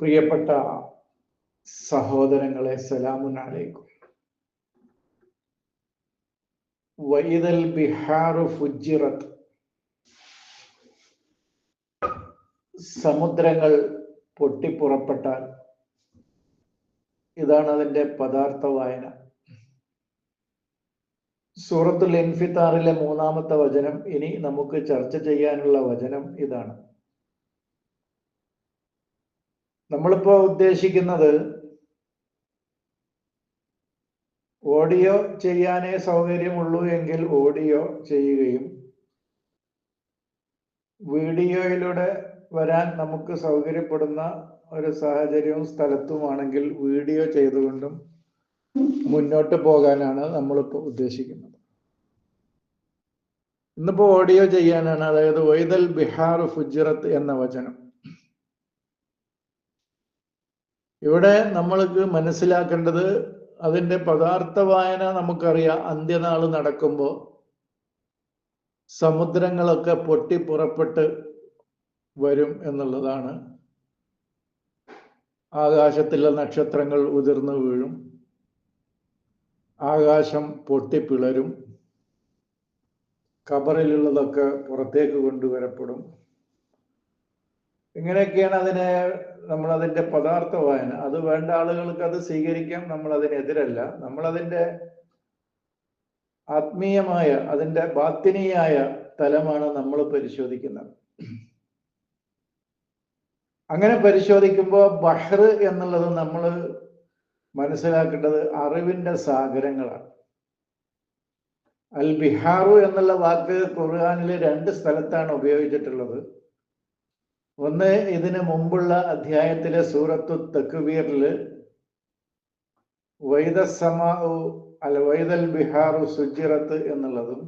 പ്രിയപ്പെട്ട സഹോദരങ്ങളെ സലാമുനാലേക്കും വൈദൽ ബിഹാറു ഫുജിറത്ത് സമുദ്രങ്ങൾ പൊട്ടിപ്പുറപ്പെട്ടാൽ ഇതാണ് അതിന്റെ പദാർത്ഥ വായന. സൂറത്തുൽ ഇൻഫിത്താറിലെ മൂന്നാമത്തെ വചനം ഇനി നമുക്ക് ചർച്ച ചെയ്യാനുള്ള വചനം ഇതാണ്. നമ്മളിപ്പോ ഉദ്ദേശിക്കുന്നത് ഓഡിയോ ചെയ്യാനേ സൗകര്യമുള്ളൂ എങ്കിൽ ഓഡിയോ ചെയ്യുകയും വീഡിയോയിലൂടെ വരാൻ നമുക്ക് സൗകര്യപ്പെടുന്ന ഒരു സാഹചര്യവും സ്ഥലത്തുമാണെങ്കിൽ വീഡിയോ ചെയ്തുകൊണ്ടും മുന്നോട്ട് പോകാനാണ് നമ്മളിപ്പോൾ ഉദ്ദേശിക്കുന്നത്. ഇന്നിപ്പോ ഓഡിയോ ചെയ്യാനാണ് അതായത് വൈദൽ ബിഹാർ ഫുജിറത്ത് എന്ന വചനം. ഇവിടെ നമ്മൾക്ക് മനസ്സിലാക്കേണ്ടത് അതിന്റെ പദാർത്ഥ വായന നമുക്കറിയാം. അന്ത്യനാൾ നടക്കുമ്പോൾ സമുദ്രങ്ങളൊക്കെ പൊട്ടി പുറപ്പെട്ട് വരും എന്നുള്ളതാണ്. ആകാശത്തിലെ നക്ഷത്രങ്ങൾ ഉതിർന്നു വീഴും. ആകാശം പൊട്ടിപ്പിളരും കബറിലുള്ളതൊക്കെ പുറത്തേക്ക് കൊണ്ടുവരപ്പെടും. ഇങ്ങനെയൊക്കെയാണ് അതിനെ നമ്മൾ അതിന്റെ പദാർത്ഥ വായന അത് വേണ്ട ആളുകൾക്ക് അത് സ്വീകരിക്കാം നമ്മൾ അതിനെതിരല്ല നമ്മൾ അതിന്റെ ആത്മീയമായ അതിന്റെ ബാത്തിനീയായ തലമാണ് നമ്മൾ പരിശോധിക്കുന്നത്. അങ്ങനെ പരിശോധിക്കുമ്പോൾ ബഹ്ർ എന്നുള്ളത് നമ്മൾ മനസ്സിലാക്കേണ്ടത് അറിവിന്റെ സാഗരങ്ങളാണ്. അൽ ബിഹാറു എന്നുള്ള വാക്ക് ഖുർആാനിൽ രണ്ട് സ്ഥലത്താണ് ഉപയോഗിച്ചിട്ടുള്ളത്. ഒന്ന് ഇതിനു മുമ്പുള്ള അധ്യായത്തിലെ സൂറത്തു തക്വീറിൽ വൈദസമാ അല്ല വൈദൽ ബിഹാറു സുജിറത്ത് എന്നുള്ളതും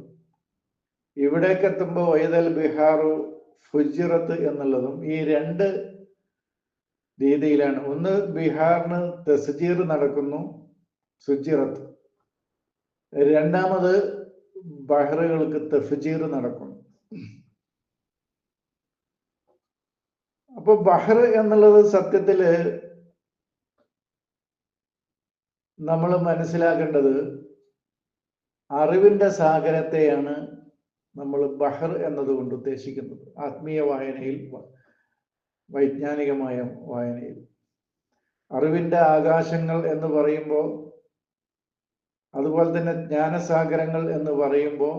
ഇവിടേക്ക് എത്തുമ്പോൾ വൈദൽ ബിഹാറു ഫുജിറത്ത് എന്നുള്ളതും ഈ രണ്ട് രീതിയിലാണ്. ഒന്ന് ബീഹാറിന് തസ്ജീർ നടക്കുന്നു സുജിറത്ത്. രണ്ടാമത് ബഹ്റുകൾക്ക് തഫ്ജീർ നടക്കുന്നു. അപ്പൊ ബഹർ എന്നുള്ളത് സത്യത്തിൽ നമ്മൾ മനസ്സിലാക്കേണ്ടത് അറിവിന്റെ സാഗരത്തെയാണ് നമ്മൾ ബഹർ എന്നതുകൊണ്ട് ഉദ്ദേശിക്കുന്നത്. ആത്മീയ വായനയിൽ വൈജ്ഞാനികമായ വായനയിൽ. അറിവിന്റെ ആകാശങ്ങൾ എന്ന് പറയുമ്പോൾ അതുപോലെ തന്നെ ജ്ഞാനസാഗരങ്ങൾ എന്ന് പറയുമ്പോൾ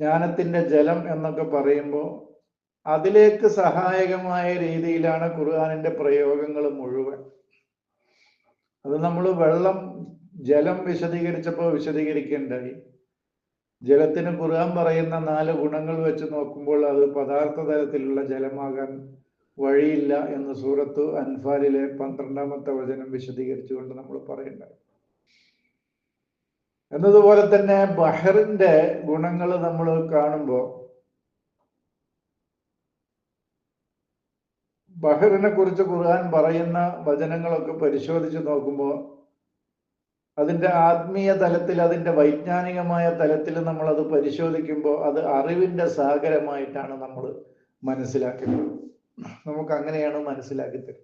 ജ്ഞാനത്തിന്റെ ജലം എന്നൊക്കെ പറയുമ്പോൾ അതിലേക്ക് സഹായകമായ രീതിയിലാണ് ഖുർആാനിന്റെ പ്രയോഗങ്ങൾ മുഴുവൻ. അത് നമ്മൾ വെള്ളം ജലം വിശദീകരിച്ചപ്പോൾ വിശദീകരിക്കേണ്ടായി. ജലത്തിന് ഖുർആൻ പറയുന്ന നാല് ഗുണങ്ങൾ വെച്ച് നോക്കുമ്പോൾ അത് പദാർത്ഥ തലത്തിലുള്ള ജലമാകാൻ വഴിയില്ല എന്ന് സൂറത്ത് അൻഫാലിലെ പന്ത്രണ്ടാമത്തെ വചനം വിശദീകരിച്ചുകൊണ്ട് നമ്മൾ പറയണ്ടായി എന്നതുപോലെ തന്നെ ബഹറിന്റെ ഗുണങ്ങൾ നമ്മൾ കാണുമ്പോൾ ബഹറിനെ കുറിച്ച് ഖുർആൻ പറയുന്ന വചനങ്ങളൊക്കെ പരിശോധിച്ച് നോക്കുമ്പോൾ അതിന്റെ ആത്മീയ തലത്തിൽ അതിന്റെ വൈജ്ഞാനികമായ തലത്തിൽ നമ്മൾ അത് പരിശോധിക്കുമ്പോൾ അത് അറിവിന്റെ സാഗരമായിട്ടാണ് നമ്മൾ മനസ്സിലാക്കുന്നത്. നമുക്ക് അങ്ങനെയാണ് മനസ്സിലാക്കി തരുന്നത്.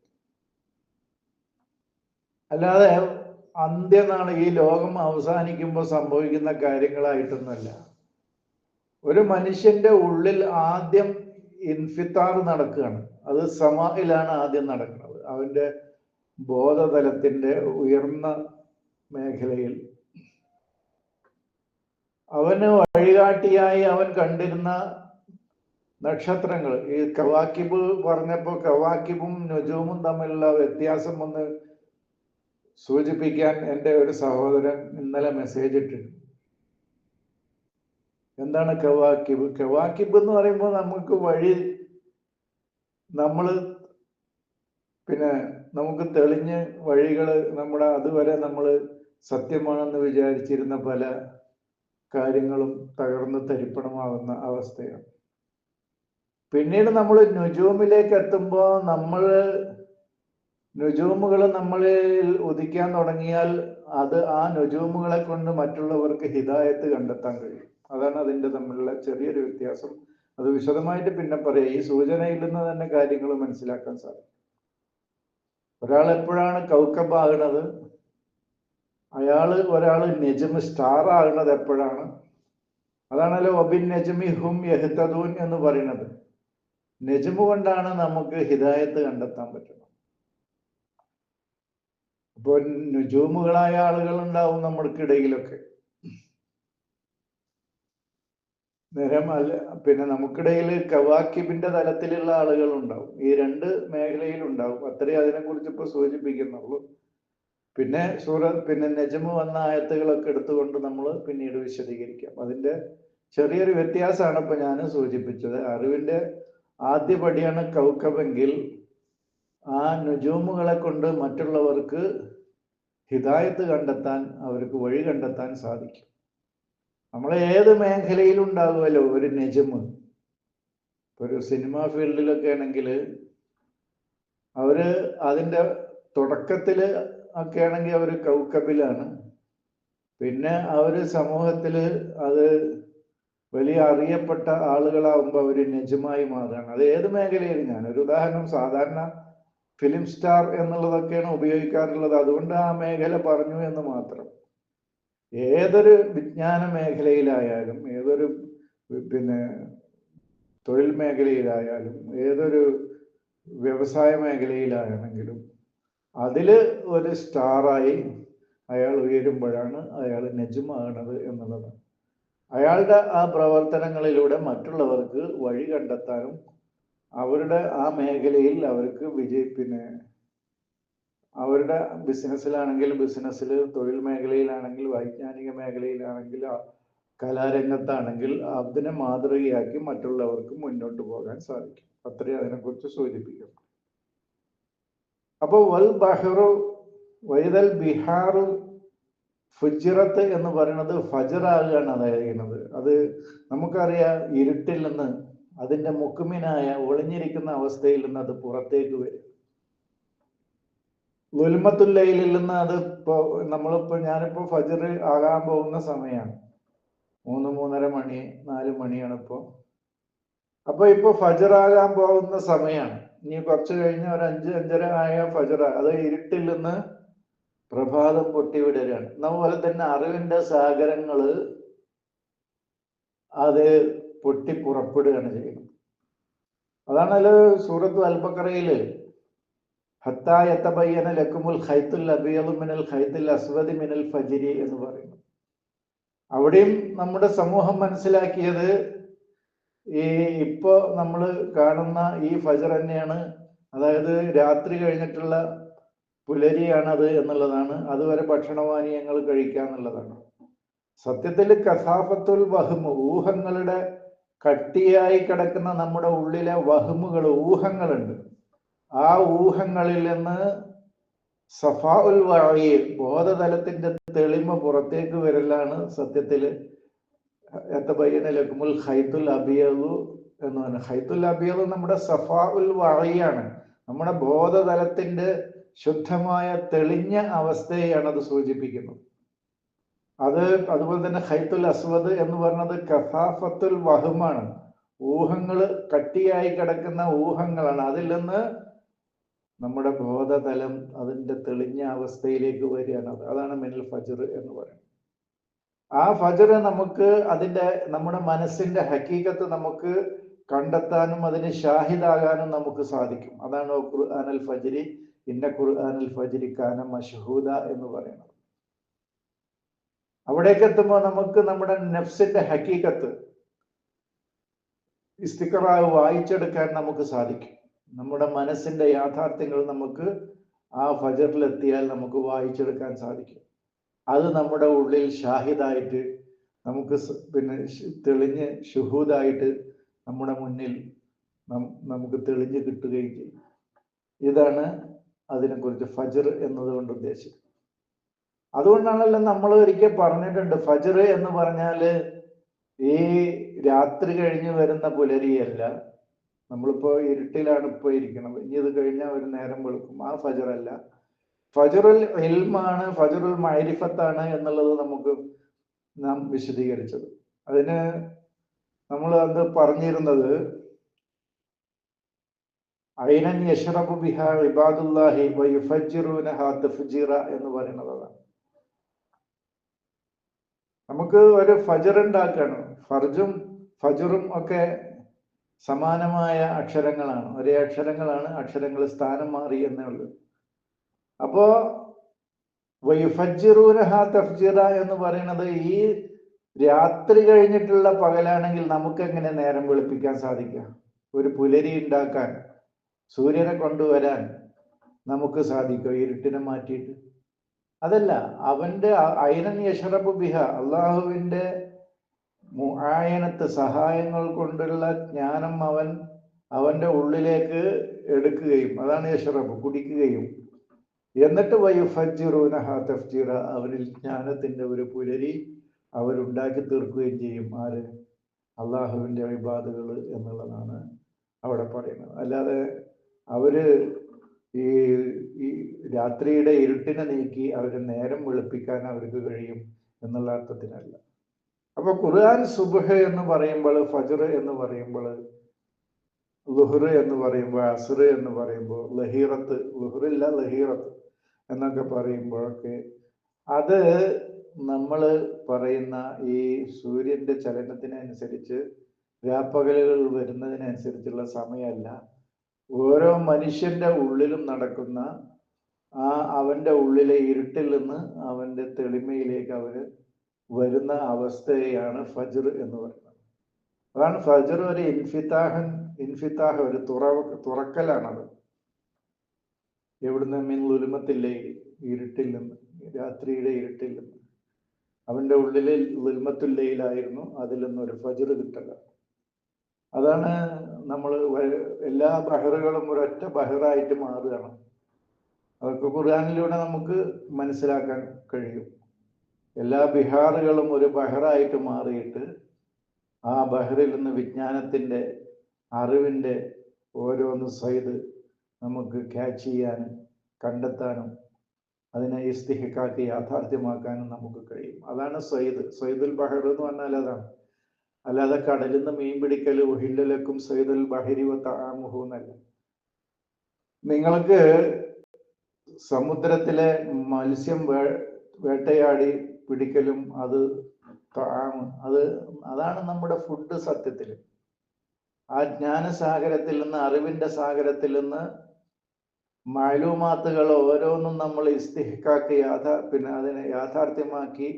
അല്ലാതെ അന്ത്യനാണ് ഈ ലോകം അവസാനിക്കുമ്പോൾ സംഭവിക്കുന്ന കാര്യങ്ങളായിട്ടൊന്നുമല്ല. ഒരു മനുഷ്യന്റെ ഉള്ളിൽ ആദ്യം ഇൻഫിത്താർ നടക്കുകയാണ്. അത് സമാഹിലാണ് ആദ്യം നടക്കുന്നത്. അവന്റെ ബോധതലത്തിന്റെ ഉയർന്ന മേഖലയിൽ അവന് വഴികാട്ടിയായി അവൻ കണ്ടിരുന്ന നക്ഷത്രങ്ങൾ. ഈ കവാക്കിബ് പറഞ്ഞപ്പോൾ കവാക്കിബും നജൂമും തമ്മിലുള്ള വ്യത്യാസം ഒന്ന് സൂചിപ്പിക്കാൻ എന്റെ ഒരു സഹോദരൻ ഇന്നലെ മെസ്സേജ് ഇട്ടിട്ടുണ്ട് എന്താണ് കവാക്കിബ്? കവാക്കിബ് എന്ന് പറയുമ്പോൾ നമുക്ക് വഴി നമ്മൾ പിന്നെ നമുക്ക് തെളിഞ്ഞ് വഴികൾ നമ്മുടെ അതുവരെ നമ്മൾ സത്യമാണെന്ന് വിചാരിച്ചിരുന്ന പല കാര്യങ്ങളും തകർന്ന് തരിപ്പണമാകുന്ന അവസ്ഥയാണ്. പിന്നീട് നമ്മൾ നുജൂമിലേക്ക് എത്തുമ്പോൾ നമ്മൾ നുജൂമുകൾ നമ്മളിൽ ഉദിക്കാൻ തുടങ്ങിയാൽ അത് ആ നുജൂമുകളെ കൊണ്ട് മറ്റുള്ളവർക്ക് ഹിതായത്ത് കണ്ടെത്താൻ കഴിയും. അതാണ് അതിന്റെ തമ്മിലുള്ള ചെറിയൊരു വ്യത്യാസം. അത് വിശദമായിട്ട് പിന്നെ പറയാം. ഈ സൂചനയിൽ നിന്ന് തന്നെ കാര്യങ്ങൾ മനസ്സിലാക്കാൻ സാധിക്കും. ഒരാൾ എപ്പോഴാണ് കൗക്കബാകുന്നത് അയാൾ ഒരാൾ നെജമ് സ്റ്റാർ ആകുന്നത് എപ്പോഴാണ്? അതാണല്ലോ ഒബിൻ നെജമി ഹും യഹ്തദൂൻ എന്ന് പറയുന്നത്. നജ്മ് കൊണ്ടാണ് നമുക്ക് ഹിദായത്ത് കണ്ടെത്താൻ പറ്റുന്നത്. അപ്പോൾ നുജൂമുകളായ ആളുകൾ ഉണ്ടാവും നമ്മൾക്കിടയിലൊക്കെ. നേരം അല്ല പിന്നെ നമുക്കിടയിൽ കവാക്കിബിന്റെ തലത്തിലുള്ള ആളുകൾ ഉണ്ടാവും ഈ രണ്ട് മേഖലയിൽ ഉണ്ടാവും അത്രേ അതിനെക്കുറിച്ച് ഇപ്പൊ സൂചിപ്പിക്കുന്നുള്ളൂ. പിന്നെ സൂറ പിന്നെ നജമ് വന്ന ആയത്തുകളൊക്കെ എടുത്തുകൊണ്ട് നമ്മൾ പിന്നീട് വിശദീകരിക്കാം. അതിന്റെ ചെറിയൊരു വ്യത്യാസമാണ് ഇപ്പൊ ഞാൻ സൂചിപ്പിച്ചത്. അറിവിന്റെ ആദ്യ പടിയാണ് കൗക്കബെങ്കിൽ. ആ നുജൂമുകളെ കൊണ്ട് മറ്റുള്ളവർക്ക് ഹിദായത്ത് കണ്ടെത്താൻ അവർക്ക് വഴി കണ്ടെത്താൻ സാധിക്കും. നമ്മൾ ഏത് മേഖലയിലും ഉണ്ടാകുമല്ലോ ഒരു നിജം? ഒരു സിനിമ ഫീൽഡിലൊക്കെ ആണെങ്കിൽ അവർ അതിന്റെ തുടക്കത്തിൽ ഒക്കെ ആണെങ്കിൽ അവർ കൗക്കബിലാണ്. പിന്നെ അവർ സമൂഹത്തിൽ അത് വലിയ അറിയപ്പെട്ട ആളുകളാവുമ്പോൾ അവർ നിജമായി മാറുകയാണ്. അത് ഏത് മേഖലയിലും ഞാൻ ഒരു ഉദാഹരണം സാധാരണ ഫിലിം സ്റ്റാർ എന്നുള്ളതൊക്കെയാണ് ഉപയോഗിക്കാറുള്ളത്. അതുകൊണ്ട് ആ മേഖല പറഞ്ഞു എന്ന് മാത്രം. ഏതൊരു വിജ്ഞാന മേഖലയിലായാലും ഏതൊരു പിന്നെ തൊഴിൽ മേഖലയിലായാലും ഏതൊരു വ്യവസായ മേഖലയിലാണെങ്കിലും അതിൽ ഒരു സ്റ്റാറായി അയാൾ ഉയരുമ്പോഴാണ് അയാൾ നെജുമാകണത് എന്നുള്ളത്. അയാളുടെ ആ പ്രവർത്തനങ്ങളിലൂടെ മറ്റുള്ളവർക്ക് വഴി കണ്ടെത്താനും അവരുടെ ആ മേഖലയിൽ അവർക്ക് വിജയി പിന്നെ അവരുടെ ബിസിനസ്സിലാണെങ്കിൽ ബിസിനസ്സിൽ തൊഴിൽ മേഖലയിലാണെങ്കിൽ വൈജ്ഞാനിക മേഖലയിലാണെങ്കിൽ കലാരംഗത്താണെങ്കിൽ അതിനെ മാതൃകയാക്കി മറ്റുള്ളവർക്ക് മുന്നോട്ട് പോകാൻ സാധിക്കും. അത്രയും അതിനെക്കുറിച്ച് സൂചിപ്പിക്കുന്നു അപ്പോൾ വൽ ബഹറു വൈതൽ ബിഹാറു ഫുജിറത്ത് എന്ന് പറയുന്നത് ഫജറാകുകയാണ് അതായത് അത് നമുക്കറിയാം ഇരുട്ടിൽ നിന്ന് അതിന്റെ മുക്കുമിനായ ഒളിഞ്ഞിരിക്കുന്ന അവസ്ഥയിൽ നിന്ന് അത് പുറത്തേക്ക് വരും. ലുൽമത്തുല്ലയിൽ നിന്ന് അത് ഇപ്പോ നമ്മളിപ്പോ ഞാനിപ്പോ ഫജർ ആകാൻ പോകുന്ന സമയമാണ് മൂന്ന് മൂന്നര മണി നാല് മണിയാണ് ഇപ്പോ അപ്പൊ ഇപ്പൊ ഫജർ ആകാൻ പോകുന്ന സമയമാണ് ഇനി കുറച്ച് കഴിഞ്ഞ ഒരു അഞ്ച് അഞ്ചര ആയ ഫജർ അത് ഇരുട്ടിൽ നിന്ന് പ്രഭാതം പൊട്ടിവിടരാണ്. അതുപോലെ തന്നെ അറിവിന്റെ സാഗരങ്ങൾ അത് പൊട്ടി പുറപ്പെടുകയാണ് ചെയ്യുന്നത്. അതാണല്ലോ സൂറത്ത് അൽബക്കറയിൽ ഹത്തായത്തബയ്യന ലക്കുമുൽ ഖൈത്തുൽ അബിയദു മിനൽ ഖൈത്തുൽ അസ്വദി മിനൽ ഫജിരി എന്ന് പറയുന്നു. അവിടെയും നമ്മുടെ സമൂഹം മനസ്സിലാക്കിയത് ഈ ഇപ്പോ നമ്മൾ കാണുന്ന ഈ ഫജർ തന്നെയാണ്. അതായത് രാത്രി കഴിഞ്ഞിട്ടുള്ള പുലരിയാണത് എന്നുള്ളതാണ്. അതുവരെ ഭക്ഷണപാനീയങ്ങൾ കഴിക്കുക എന്നുള്ളതാണ്. സത്യത്തിൽ കഥാപത്തുൽ വഹ്മ് ഊഹങ്ങളുടെ കട്ടിയായി കിടക്കുന്ന നമ്മുടെ ഉള്ളിലെ വഹ്മുകൾ ഊഹങ്ങളുണ്ട്. ആ ഊഹങ്ങളിൽ നിന്ന് സഫാ ഉൽ വഴി ബോധതലത്തിന്റെ തെളിമ പുറത്തേക്ക് വരലാണ് സത്യത്തിൽ എത്തബയ്യന ലക്കുമുൽ ഹൈത്തുൽ അബിയു എന്ന് പറഞ്ഞു ഹൈത്തുൽ അബിയു നമ്മുടെ സഫാ ഉൽ വഴിയാണ് നമ്മുടെ ബോധതലത്തിന്റെ ശുദ്ധമായ തെളിഞ്ഞ അവസ്ഥയെയാണ് അത് സൂചിപ്പിക്കുന്നത്. അത് അതുപോലെ തന്നെ ഹൈത്തുൽ അസ്വദ് എന്ന് പറഞ്ഞത് കഥാഫത്തുൽ വഹുമാണ്. ഊഹങ്ങൾ കട്ടിയായി കിടക്കുന്ന ഊഹങ്ങളാണ്. അതിൽ നിന്ന് നമ്മുടെ ബോധതലം അതിന്റെ തെളിഞ്ഞ അവസ്ഥയിലേക്ക് വരികയാണ്. അത് അതാണ് മിനൽ ഫജർ എന്ന് പറയുന്നത്. ആ ഫജർ നമുക്ക് അതിന്റെ നമ്മുടെ മനസ്സിന്റെ ഹക്കീകത്ത് നമുക്ക് കണ്ടെത്താനും അതിന് ഷാഹിദാകാനും നമുക്ക് സാധിക്കും. അതാണ് ഖുർആനൽ ഫജരി ഇന്ന ഖുർആനൽ ഫജരി കാന മഷഹൂദ എന്ന് പറയുന്നത്. അവിടേക്ക് എത്തുമ്പോൾ നമുക്ക് നമ്മുടെ നഫ്സിന്റെ ഹക്കീകത്ത് ഇസ്തിക്കറാവ് വായിച്ചെടുക്കാൻ നമുക്ക് സാധിക്കും. നമ്മുടെ മനസ്സിന്റെ യാഥാർത്ഥ്യങ്ങൾ നമുക്ക് ആ ഫജറിലെത്തിയാൽ നമുക്ക് വായിച്ചെടുക്കാൻ സാധിക്കും. അത് നമ്മുടെ ഉള്ളിൽ ഷാഹിദായിട്ട് നമുക്ക് പിന്നെ തെളിഞ്ഞ് ഷുഹൂദായിട്ട് നമ്മുടെ മുന്നിൽ നമുക്ക് തെളിഞ്ഞു കിട്ടുകയും ചെയ്യും. ഇതാണ് അതിനെക്കുറിച്ച് ഫജർ എന്നതുകൊണ്ട് ഉദ്ദേശിക്കുന്നത് അതുകൊണ്ടാണല്ലോ നമ്മൾ ഒരിക്കൽ പറഞ്ഞിട്ടുണ്ട് ഫജർ എന്ന് പറഞ്ഞാൽ ഈ രാത്രി കഴിഞ്ഞ് വരുന്ന പുലരിയല്ല നമ്മളിപ്പോ ഇരുട്ടിലാണ് ഇപ്പോ ഇരിക്കുന്നത്. ഇനി ഇത് കഴിഞ്ഞാൽ ഒരു നേരം വെളുക്കും. ആ ഫജറല്ല. ഫജറുൽ ഇൽമാണ് ഫജറുൽ മൈരിഫത്താണ് എന്നുള്ളത് നമുക്ക് നാം വിശദീകരിച്ചത്. അതിന് നമ്മൾ അത് പറഞ്ഞിരുന്നത് ഐനൻ യഷറബു ബിഹ ഇബാദുല്ലാഹി വയുഫജ്ജിറൂനഹ തഫ്ജീറ എന്ന് പറയുന്നത് അതാണ് നമുക്ക് ഒരു ഫജർ ഉണ്ടാക്കണം. ഫർജും ഫജറും ഒക്കെ സമാനമായ അക്ഷരങ്ങളാണ്. ഒരേ അക്ഷരങ്ങളാണ് അക്ഷരങ്ങൾ സ്ഥാനം മാറി എന്നേ ഉള്ളൂ. അപ്പോ വൈഫജിറൂനഹ തഫ്ജിറ എന്ന് പറയുന്നത് ഈ രാത്രി കഴിഞ്ഞിട്ടുള്ള പകലാണെങ്കിൽ നമുക്ക് എങ്ങനെ നേരം വെളുപ്പിക്കാൻ സാധിക്കുക ഒരു പുലരി ഉണ്ടാക്കാൻ സൂര്യനെ കൊണ്ടുവരാൻ നമുക്ക് സാധിക്കും ഇരുട്ടിനെ മാറ്റിയിട്ട്. അതല്ല അവന്റെ ഐനൻ യഷറബ് ബിഹ അള്ളാഹുവിന്റെ മുആയനത്ത് സഹായങ്ങൾ കൊണ്ടുള്ള ജ്ഞാനം അവൻ അവന്റെ ഉള്ളിലേക്ക് എടുക്കുകയും അതാണ് യഷറബ് കുടിക്കുകയും. എന്നിട്ട് വയുഫജിറൂന തഫ്ജീറ അവരിൽ ജ്ഞാനത്തിന്റെ ഒരു പുലരി അവരുണ്ടാക്കി തീർക്കുകയും ചെയ്യും. ആര്? അള്ളാഹുവിന്റെ വിവാദകൾ എന്നുള്ളതാണ് അവിടെ പറയുന്നത്. അല്ലാതെ അവർ ഈ ഈ രാത്രിയുടെ ഇരുട്ടിനെ നീക്കി അവരെ നേരം വെളുപ്പിക്കാൻ അവർക്ക് കഴിയും എന്നുള്ള അർത്ഥത്തിനല്ല അപ്പൊ ഖുർആൻ സുബഹ് എന്ന് പറയുമ്പോൾ ഫജർ എന്ന് പറയുമ്പോൾ ലുഹുർ എന്ന് പറയുമ്പോൾ അസുർ എന്ന് പറയുമ്പോൾ ലഹീറത്ത് ലുഹുറില്ല ലഹീറത്ത് എന്നൊക്കെ പറയുമ്പോഴൊക്കെ അത് നമ്മൾ പറയുന്ന ഈ സൂര്യന്റെ ചലനത്തിനനുസരിച്ച് രാപ്പകലുകൾ വരുന്നതിനനുസരിച്ചുള്ള സമയമല്ല. ഓരോ മനുഷ്യന്റെ ഉള്ളിലും നടക്കുന്ന ആ അവന്റെ ഉള്ളിലെ ഇരുട്ടിൽ നിന്ന് അവന്റെ തെളിമയിലേക്ക് അവർ വരുന്ന അവസ്ഥയെയാണ് ഫജർ എന്ന് പറയുന്നത്. അതാണ് ഫജർ ഒരു ഇൻഫിത്താഹൻ ഇൻഫിത്താഹ ഒരു തുറ തുറക്കലാണത്. എവിടുന്ന് മിൻ ഉലുമത്തില്ലേ ഇരുട്ടിൽ നിന്ന് രാത്രിയുടെ ഇരുട്ടിൽ നിന്ന് അവന്റെ ഉള്ളിലെ ലുൽമത്തുല്ലയിലായിരുന്നു അതിൽ നിന്നൊരു ഫജർ കിട്ടുക അതാണ് നമ്മൾ എല്ലാ ബഹറുകളും ഒരൊറ്റ ബഹറായിട്ട് മാറുകയാണ്. അതൊക്കെ ഖുർആാനിലൂടെ നമുക്ക് മനസ്സിലാക്കാൻ കഴിയും. എല്ലാ ബിഹാറുകളും ഒരു ബഹറായിട്ട് മാറിയിട്ട് ആ ബഹറിൽ നിന്ന് വിജ്ഞാനത്തിന്റെ അറിവിന്റെ ഓരോന്ന് സൈഡ് നമുക്ക് ക്യാച്ച് ചെയ്യാനും കണ്ടെത്താനും അതിനെ ഇസ്തിഹിക്കാക്കി യാഥാർത്ഥ്യമാക്കാനും നമുക്ക് കഴിയും. അതാണ് സയ്യിദ്. സയ്യിദുൽ ബഹർ എന്ന് പറഞ്ഞാൽ അതാണ്. അല്ലാതെ കടലിൽ നിന്ന് മീൻ പിടിക്കൽ ഉഹില്ലലക്കും സയ്യിദുൽ ബഹരി താമുഹു എന്നല്ല. നിങ്ങൾക്ക് സമുദ്രത്തിലെ മത്സ്യം വേ വേട്ടയാടി പിടിക്കലും അത് അത് അതാണ് നമ്മുടെ ഫുഡ് സത്യത്തിൽ. ആ ജ്ഞാനസാഗരത്തിൽ നിന്ന് അറിവിന്റെ സാഗരത്തിൽ നിന്ന് മാലൂമാത്തുകൾ ഓരോന്നും നമ്മൾ ഇസ്തിഹിക്കാക്കി യാഥാ പിന്നെ അതിനെ യാഥാർത്ഥ്യമാക്കി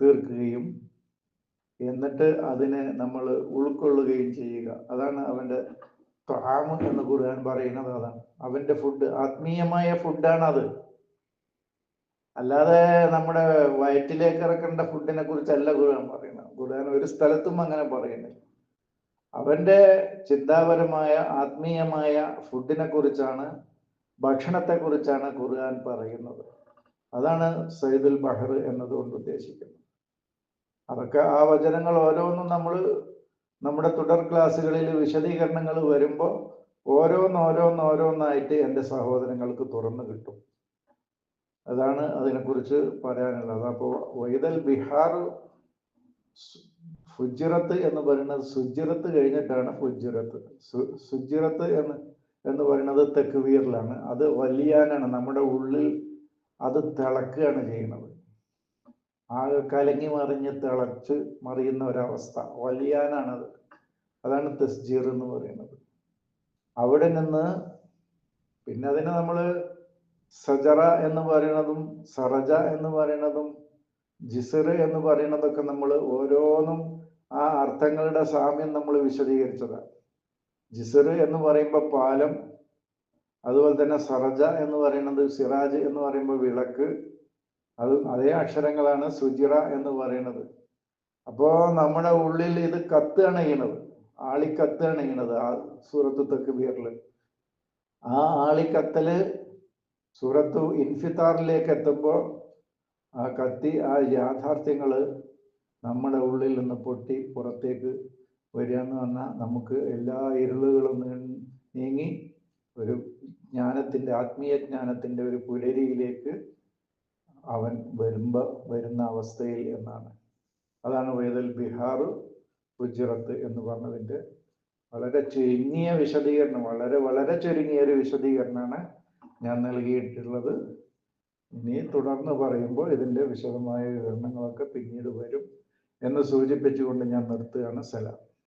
തീർക്കുകയും എന്നിട്ട് അതിനെ നമ്മൾ ഉൾക്കൊള്ളുകയും ചെയ്യുക. അതാണ് അവന്റെ ത്വാമ് എന്ന് ഖുർആൻ പറയുന്നത് അതാണ്. അവന്റെ ഫുഡ് ആത്മീയമായ ഫുഡാണ് അത് അല്ലാതെ നമ്മുടെ വയറ്റിലേക്ക് ഇറക്കേണ്ട ഫുഡിനെ കുറിച്ചല്ല ഖുർആൻ പറയുന്നത്. ഖുർആൻ ഒരു സ്ഥലത്തും അങ്ങനെ പറയുന്നില്ല. അവന്റെ ചിന്താപരമായ ആത്മീയമായ ഫുഡിനെ കുറിച്ചാണ് ഭക്ഷണത്തെ കുറിച്ചാണ് ഖുർആൻ പറയുന്നത്. അതാണ് സൈദുൽ ബഹർ എന്നതുകൊണ്ട് ഉദ്ദേശിക്കുന്നത്. അതൊക്കെ ആ വചനങ്ങൾ ഓരോന്നും നമ്മൾ നമ്മുടെ തുടർ ക്ലാസ്സുകളിൽ വിശദീകരണങ്ങൾ വരുമ്പോൾ ഓരോന്ന് ഓരോന്ന് ഓരോന്നായിട്ട് എന്റെ സഹോദരങ്ങൾക്ക് തുറന്നു കിട്ടും. അതാണ് അതിനെക്കുറിച്ച് പറയാനുള്ളത്. അപ്പോൾ വൈദൽ ബിഹാർ ഫുജിറത്ത് എന്ന് പറയുന്നത് സുജിറത്ത് കഴിഞ്ഞിട്ടാണ് ഫുജിറത്ത്. സുജിറത്ത് എന്ന് എന്ന് പറയുന്നത് തെക്കുവീറിലാണ് അത് വലിയാനാണ്. നമ്മുടെ ഉള്ളിൽ അത് തിളക്കുകയാണ് ചെയ്യുന്നത്. ആകെ കലങ്ങി മറിഞ്ഞ് തിളച്ച് മറിയുന്ന ഒരവസ്ഥ. വലിയാനാണത് അതാണ് തസ്ജീർ എന്ന് പറയുന്നത്. അവിടെ നിന്ന് പിന്നെ അതിനെ നമ്മൾ സജറ എന്ന് പറയുന്നതും സറജ എന്ന് പറയുന്നതും ജിസർ എന്ന് പറയുന്നതൊക്കെ നമ്മൾ ഓരോന്നും ആ അർത്ഥങ്ങളുടെ സാമ്യം നമ്മൾ വിശദീകരിച്ചതാണ്. ജിസർ എന്ന് പറയുമ്പോൾ പാലം അതുപോലെ തന്നെ സറജ എന്ന് പറയുന്നത് സിറാജ് എന്ന് പറയുമ്പോൾ വിളക്ക് അത് അതേ അക്ഷരങ്ങളാണ് സുജിറ എന്ന് പറയുന്നത്. അപ്പോ നമ്മുടെ ഉള്ളിൽ ഇത് കത്ത് ചെയ്യണത് ആളിക്കത്ത് ചെയ്യണത് ആ സൂറത്ത് തക്ബീറിൽ. ആ ആളിക്കത്തൽ സൂറത്ത് ഇൻഫിത്താറിലേക്ക് എത്തുമ്പോൾ ആ കത്തി ആ യാഥാർത്ഥ്യങ്ങൾ നമ്മുടെ ഉള്ളിൽ നിന്ന് പൊട്ടി പുറത്തേക്ക് വരിക എന്ന് പറഞ്ഞാൽ നമുക്ക് എല്ലാ ഇരുളുകളും നീങ്ങി ഒരു ജ്ഞാനത്തിന്റെ ആത്മീയ ജ്ഞാനത്തിന്റെ ഒരു പുലരിയിലേക്ക് അവൻ വരുമ്പോൾ വരുന്ന അവസ്ഥയിൽ എന്നാണ്. അതാണ് വേദൽ ബിഹാർ ഗുജറത്ത് എന്ന് പറഞ്ഞതിന്റെ വളരെ ചുരുങ്ങിയ വിശദീകരണം വളരെ വളരെ ചുരുങ്ങിയ ഒരു വിശദീകരണമാണ് ഞാൻ നൽകിയിട്ടുള്ളത്. ഇനി തുടർന്ന് പറയുമ്പോൾ ഇതിന്റെ വിശദമായ വിവരണങ്ങളൊക്കെ പിന്നീട് വരും എന്ന് സൂചിപ്പിച്ചുകൊണ്ട് ഞാൻ നിർത്തുകയാണ്. സലാം.